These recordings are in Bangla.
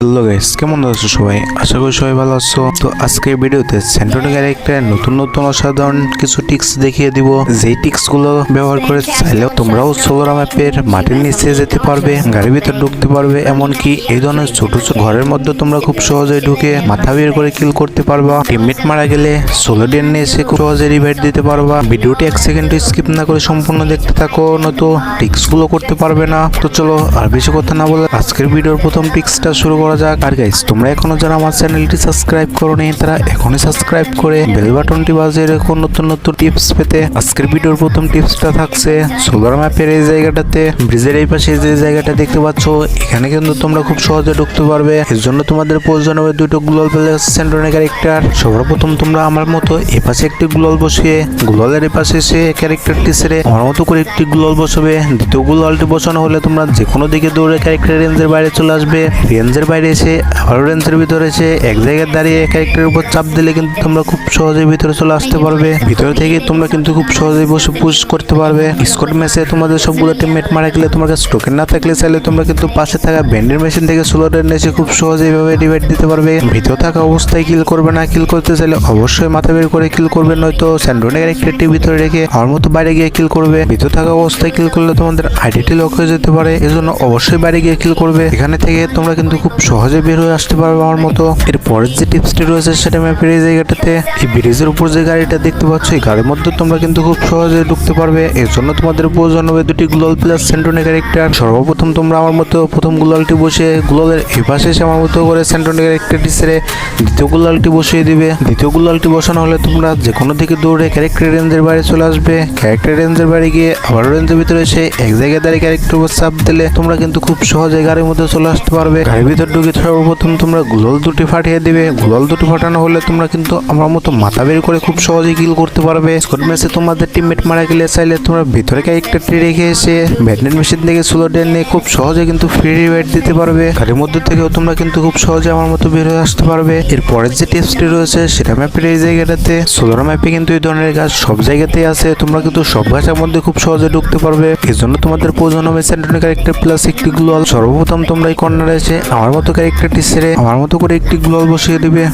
হ্যালো গাইস কেমন আছো সবাই? আশা করি সবাই ভালো আছো। তো আজকের ভিডিওতে সেন্টোনিকার একটা নতুন নতুন অসাধারণ কিছু টিক্স দেখিয়ে দিব। যেই টিক্সগুলো ব্যবহার করে চাইলেও তোমরাও সোলার ম্যাপের মাটির নিচে যেতে পারবে, গাড়ির ভিতর ঢুকতে পারবে, এমনকি এই ধরনের ছোট ছোট ঘরের মধ্যে তোমরা খুব সহজে ঢুকে মাথা বের করে কিল করতে পারবা। টিমমেট মারা গেলে সোলো ডেন নিয়ে এসে খুব সহজে রিভাইট দিতে পারবা। ভিডিওটি এক সেকেন্ড স্কিপ না করে সম্পূর্ণ দেখতে থাকো, নয়তো টিক্সগুলো করতে পারবে না। তো চলো আর বেশি কথা না বলে আজকের ভিডিওর প্রথম টিক্সটা শুরু করা যাক। আর গাইস তোমরা এখনও যারা আমার চ্যানেলটি সাবস্ক্রাইব করোনি, তারা এখনই সাবস্ক্রাইব করে বেল বাটনটি বাজিয়ে রেখো নতুন নতুন টিপস পেতে। আজকের ভিডিওর প্রথম টিপসটা থাকছে সোলার ম্যাপের এই জায়গাটাতে। ব্রিজের এই পাশে যে জায়গাটা দেখতে পাচ্ছ, এখানে কিন্তু তোমরা খুব সহজে ঢুকতে পারবে। এর জন্য তোমাদের প্রয়োজন হবে দুটো গ্লোবাল প্লেস সেন্টনের ক্যারেক্টার সবার প্রথম তোমরা আমার মতো এ পাশে একটি গ্লোবাল বসিয়ে গ্লোবালের এ পাশে সে ক্যারেক্টারটি সেরে আমার মতো করে একটি গ্লোবাল বসাবে। দ্বিতীয় গ্লোবালটি বসানো হলে তোমরা যে কোনো দিকে দৌড়ে ক্যারেক্টার রেঞ্জের বাইরে চলে আসবে। রেঞ্জের বাইরে এসে আবারও রেঞ্জের ভিতরে এসে এক জায়গায় দাঁড়িয়ে ক্যারেক্টারের উপর চাপ দিলে কিন্তু তোমরা খুব সহজে ভিতরে চলে আসতে পারবে। ভিতরে থেকে তোমরা কিন্তু খুব সহজেই বসে পুশ করতে পারবে। স্কট ম্যাচে তোমাদের সবগুলো টিমমেট মারা গেলে তোমার কাছে টোকেন না থাকলে চাইলে তোমরা কিন্তু পাশে থাকা ব্যান্ডের মেশিন থেকে সোলোডের এসে খুব সহজে এইভাবে ডিভাইড দিতে পারবে। ভিতরে থাকা অবস্থায় কিল করবে না কিল করতে চাইলে অবশ্যই মাথা বের করে কিল করবে, নয়তো স্যান্ড্রোনের ক্যারেক্টারটি ভিতরে রেখে আমার মতো বাইরে গিয়ে কিল করবে। ভিতরে থাকা অবস্থায় কিল করলে তোমাদের আইডিটি লক হয়ে যেতে পারে, এজন্য অবশ্যই বাইরে গিয়ে কিল করবে। এখানে থেকে তোমরা কিন্তু খুব সহজে বের হয়ে আসতে পারবে আমার মতো। এর পরের যে টিপসটি রয়েছে সেটা ম্যাপের এই জায়গাটাতে এই ব্রিজের উপর যে গাড়িটা দেখতে পাচ্ছ, এই গাড়ির মধ্যে তোমরা কিন্তু খুব সহজে ঢুকতে পারবে। এর জন্য তোমাদের প্রয়োজন হবে দুটি গ্লোবাল প্লাস সেন্টোনের ক্যারেক্টার সর্বপ্রথম তোমরা আমার মতো প্রথম গ্লোবালটি বসে গ্লোবালের এই পাশে এসে আমার মতো করে সেন্টোনের ক্যারেক্টারটি ছেড়ে দ্বিতীয় গ্লোবালটি বসিয়ে দিবে। দ্বিতীয় গ্লোবালটি বসানো হলে তোমরা যে কোনো দিকে দৌড়ে ক্যারেক্টার রেঞ্জের বাইরে চলে আসবে। ক্যারেক্টার রেঞ্জের বাইরে গিয়ে আবার রেঞ্জের ভিতরে এসে এক জায়গায় দাঁড়িয়ে ক্যারেক্টার উপর চাপ দিলে তোমরা কিন্তু খুব সহজে গাড়ির মধ্যে চলে আসতে পারবে। গাড়ির ভিতর ঢুকে সর্বপ্রথম তোমরা গ্লোল দুটি ফাটিয়ে দিবে। গ্লোল দুটি ফাটানো হলে তোমরা কিন্তু আমার মতো মাথা বের করে খুব সহজে কিল করতে পারবে। স্কট ম্যাচে তোমাদের টিমমেট মারা গেলে চাইলে তোমরা ভিতরে ক্যারেক্টারটি রেখে এসে ব্যাটনেট মেশিন থেকে স্লো ডেন নিয়ে খুব সহজে কিন্তু ফ্রি রিভাইট দিতে পারবে। গাড়ির মধ্যে থেকেও তোমরা কিন্তু খুব সহজে আমার মতো বের হয়ে আসতে পারবে। এরপরের যে টিপসটি রয়েছে সেটা ম্যাপের এই জায়গাটাতে। সোলার ম্যাপে কিন্তু এই ধরনের গাছ সব জায়গাতেই আছে। তোমরা কিন্তু সব গাছের মধ্যে খুব সহজে ঢুকতে পারবে। এর জন্য তোমাদের প্রয়োজন হবে সেন্টনের ক্যারেক্টার প্লাস একটি গ্লোয়াল সর্বপ্রথম তোমরা এই কর্নারে এসে আমার মতো ক্যারেক্টারটি ছেড়ে আমার মতো করে একটি গ্লোয়াল বসিয়ে দিবে।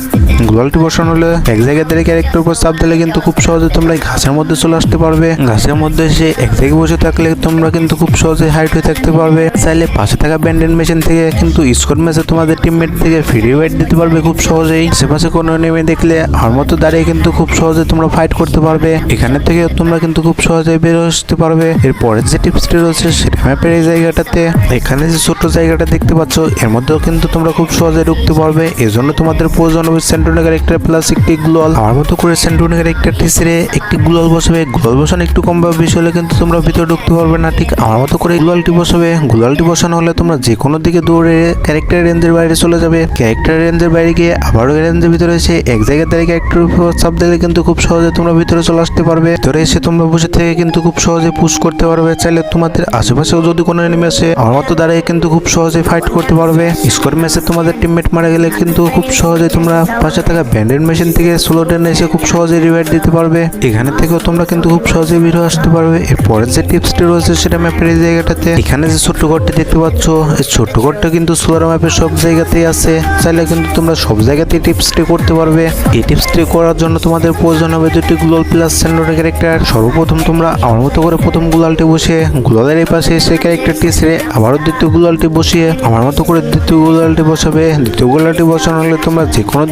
গ্লোয়ালটি বসানো হলে এক জায়গায় দাঁড়িয়ে ক্যারেক্টার উপর চাপ দিলে কিন্তু খুব সহজে তোমরা ঘাসের মধ্যে চলে আসতে পারবে। ঘাসের মধ্যে এসে এক জায়গায় বসে থাকলে তোমরা কিন্তু খুব সহজে হাইট হয়ে থাকতে পারবে। চাইলে পাশে থাকা ব্যান্ডেন মেশিন থেকে কিন্তু স্কোর ম্যাচে তোমাদের টিমমেট থেকে ফ্রি ওয়েট দিতে পারবে খুব সহজেই। আশেপাশে কোনো নেমে দেখলে আমার মতো দাঁড়িয়ে কিন্তু খুব সহজে তোমরা ফাইট করতে পারবে। এখানে থেকে তোমরা কিন্তু খুব সহজে বের আসতে পারবে। এর পরের যে টিপসটি রয়েছে সেটা ম্যাপের এই জায়গাটাতে। এখানে যে ছোট্ট জায়গাটা দেখতে পাচ্ছ, এর মধ্যেও কিন্তু তোমরা খুব সহজে ঢুকতে পারবে। এই জন্য তোমাদের প্রয়োজন হবে সেন্টোনিকার ক্যারেক্টার প্লাস একটি গ্লোয়াল। আমার মতো করে সেন্টোনিকার একটা টিসিরে একটি গ্লোয়াল বসাবে। গ্লোয়াল বসানো একটু কম বা বেশি হলে কিন্তু তোমরা ভিতরে ঢুকতে পারবে না, ঠিক? আমার মতো করে গ্লোয়ালটি বসাবে। গ্লোয়ালটি বসানো হলে তোমরা যে কোনো দিকে দৌড়ে ক্যারেক্টার রেঞ্জের বাইরে চলে যাবে। ক্যারেক্টার রেঞ্জের বাইরে গিয়ে আবারও রেঞ্জের ভিতরে এসে এক জায়গায় দাঁড়িয়ে ক্যারেক্টার উপর চাপ দিলে কিন্তু খুব সহজে তোমরা ভিতরে চলে আসতে পারবে। ভিতরে এসে তোমরা বসে থেকে কিন্তু খুব সহজে পুশ করতে পারবে। চাইলে তোমাদের আশেপাশেও যদি কোনো এনিমি আসে, আমার মতো দাঁড়িয়ে কিন্তু খুব সহজে ফাইট করতে পারবে। স্কোর ম্যাচে তোমাদের টিমমেট মারা গেলে কিন্তু খুব সহজে তোমরা পাশে থাকা ব্যান্ডেড মেশিন থেকে স্লো ডেন এসে খুব সহজে রিভাইড দিতে পারবে। এখানে থেকেও তোমরা কিন্তু খুব সহজে বের আসতে পারবে। এর পরের যে টিপসটি রয়েছে সেটা ম্যাপের এই জায়গাটাতে। এখানে যে ছোট্ট ঘরটি দেখতে পাচ্ছ, এই ছোট্ট ঘরটা কিন্তু সোলার ম্যাপের সব জায়গাতেই আছে। চাইলে কিন্তু তোমরা সব জায়গাতেই টিপসটি করতে পারবে। এই টিপসটি করার জন্য তোমাদের প্রয়োজন হবে দুটি গ্লোল প্লাস স্যান্ডোর ক্যারেক্টার সর্বপ্রথম তোমরা আমার মতো করে প্রথম গুলালটি বসে গুলালের এই পাশে এসে ক্যারেক্টারটি ছেড়ে আবারও দ্বিতীয় গুলালটি বসিয়ে, আমার মতো করে দ্বিতীয় গুলালটি বসাবে, দ্বিতীয় গুলালটি বসানো হলে তোমরা যে কোনো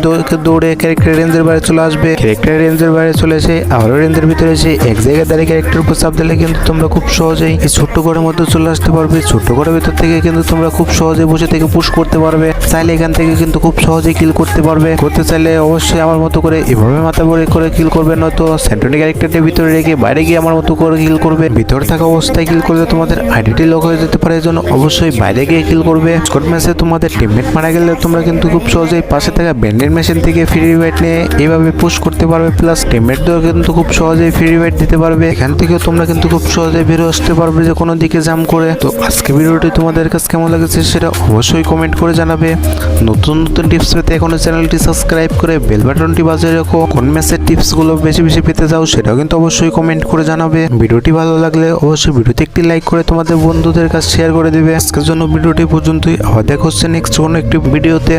দৌড়ে ক্যারেক্টার রেঞ্জের বাইরে চলে আসবে। ক্যারেক্টার রেঞ্জের বাইরে চলে এসে আবারও রেঞ্জের ভিতরে এসে এক জায়গায় দাঁড়িয়ে ক্যারেক্টার উপর চাপ দিলে কিন্তু তোমরা খুব সহজেই এই ছোট্ট ঘরের মধ্যে চলে আসতে পারবে। ছোট্ট ঘরের ভিতর থেকে কিন্তু তোমরা খুব সহজে বসে থেকে পুশ করতে পারবে। চাইলে এখান থেকে কিন্তু খুব সহজে কিল করতে পারবে। করতে চাইলে অবশ্যই আমার মতো করে এভাবে মাথা ভরে করে কিল করবে, নয়তো সেন্টনি ক্যারেক্টারটি ভিতরে রেখে বাইরে গিয়ে আমার মতো করে কিল করবে। ভিতরে থাকা অবস্থায় কিল করলে তোমাদের আইডিটি লক হয়ে যেতে পারে, এজন্য অবশ্যই বাইরে গিয়ে কিল করবে। স্কট ম্যাচে তোমাদের টিমমেট মারা গেলে তোমরা কিন্তু খুব সহজেই পাশে থাকা ব্যান্ডেড মেশিন থেকে ফ্রি রিভাইট নিয়ে এইভাবে পুশ করতে পারবে প্লাস টিমমেটদেরও কিন্তু খুব সহজেই ফ্রি রিভাইট দিতে পারবে। এখান থেকেও তোমরা কিন্তু খুব সহজেই বেরো আসতে পারবে যে কোনো দিকে জাম করে। তো আজকে ভিডিওটি তোমাদের কাছে কেমন লেগেছে সেটা অবশ্যই কমেন্ট করে জানাবে। নতুন নতুন টিপস পেতে এখনও চ্যানেলটি সাবস্ক্রাইব করে বেল বাটনটি বাজিয়ে রাখো। কোন ম্যাচের টিপসগুলো বেশি বেশি পেতে চাও সেটাও কিন্তু অবশ্যই কমেন্ট করে জানাবে। ভিডিওটি ভালো লাগলে অবশ্যই ভিডিওতে একটি লাইক করে তোমাদের বন্ধুদের কাছে শেয়ার করে দিবে। আজকের জন্য ভিডিওটি পর্যন্তই। আবার দেখা হচ্ছে নেক্সট কোনো একটি ভিডিওতে।